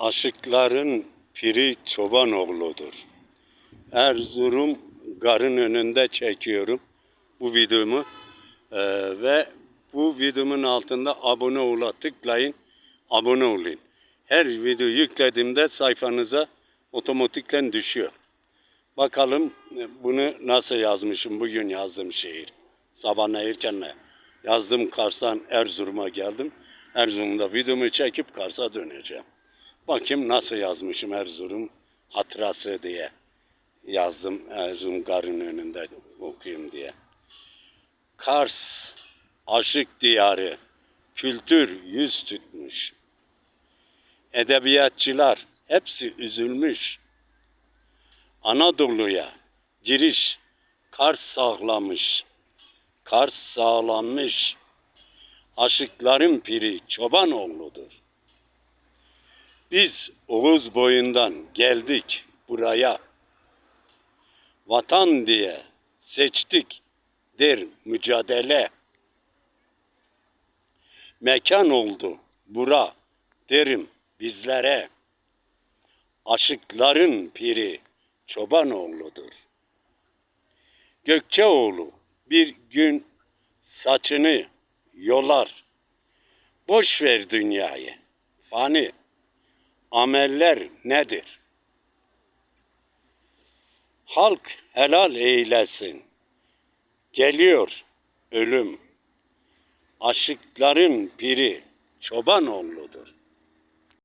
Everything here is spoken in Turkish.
Aşıkların piri Çobanoğlu'dur. Erzurum garın önünde çekiyorum bu videomu. Ee, ve bu videomun altında abone ol'a tıklayın. Abone olun. Her video yüklediğimde sayfanıza otomatikten düşüyor. Bakalım e, bunu nasıl yazmışım bugün yazdığım şehir. Sabahleyin yazdım Kars'tan Erzurum'a geldim. Erzurum'da videomu çekip Kars'a döneceğim. Bakayım nasıl yazmışım Erzurum hatırası diye. Yazdım Erzurum garın önünde okuyayım diye. Kars aşık diyarı, kültür yüz tutmuş. Edebiyatçılar hepsi üzülmüş. Anadolu'ya giriş Kars sağlamış. Kars sağlanmış. Aşıkların piri Çobanoğlu'dur. Biz Oğuz boyundan geldik buraya. Vatan diye seçtik der mücadele. Mekan oldu bura derim bizlere. Aşıkların piri Çobanoğlu'dur. Gökçeoğlu bir gün saçını yolar. Boş ver dünyayı. Fani. Ameller nedir? Halk helal eylesin. Geliyor ölüm. Aşıkların piri Çobanoğlu'dur.